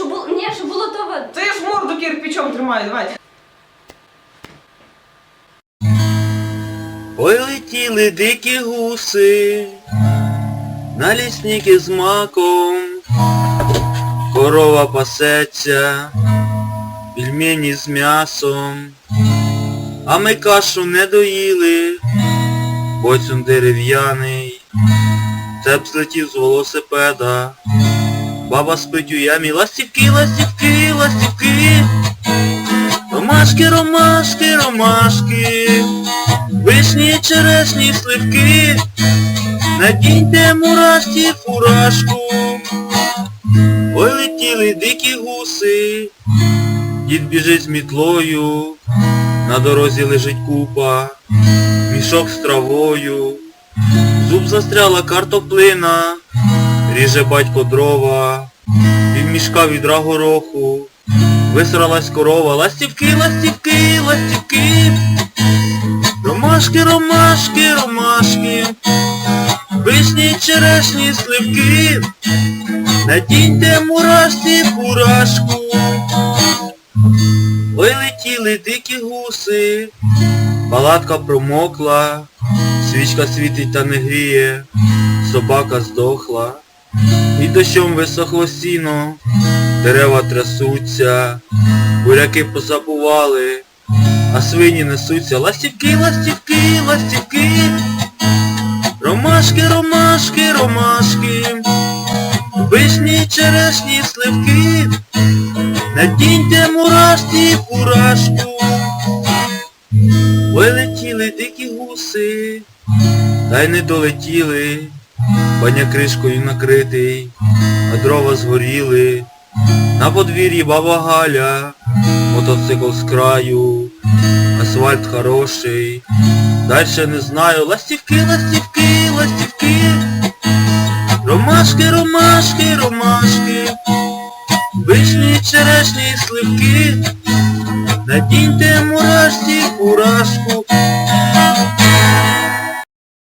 що було. Ні, що було то ви. Це я ж морду кирпичом тримаю, давайте. Ой летіли дикі гуси, на лісники з маком, корова пасеться, пельмені з м'ясом, а ми кашу не доїли, боцюн дерев'яний, цеп злетів з велосипеда, баба у ямі, ластівки, ластівки, ластівки, ромашки, ромашки, ромашки. Вишні, черешні, сливки, надіньте мурашці фуражку. Ой летіли дикі гуси, дід біжить з мітлою, на дорозі лежить купа, мішок з травою, зуб застряла картоплина, ріже батько дрова, пів мішка відра гороху, висралась корова, ластівки, ластівки, ластівки. Ромашки, ромашки, ромашки, вишні, черешні, сливки, надіньте мурашці фуражку. Ой летіли дикі гуси, палатка промокла, свічка світить та не гріє, собака здохла, і дощом висохло сіно, дерева трясуться, буряки позабували а свині несуться ластівки, ластівки, ластівки. Ромашки, ромашки, ромашки, вишні, черешні, сливки, надіньте мурашці фуражку. Ой летіли дикі гуси, та й не долетіли, баня кришкою накритий, а дрова згоріли. На подвір'ї баба Галя, мотоцикл з краю, асфальт хороший. Дальше не знаю. Ластівки, ластівки, ластівки. Ромашки, ромашки, ромашки. Вишні, черешні, сливки. Надіньте мурашці фуражку.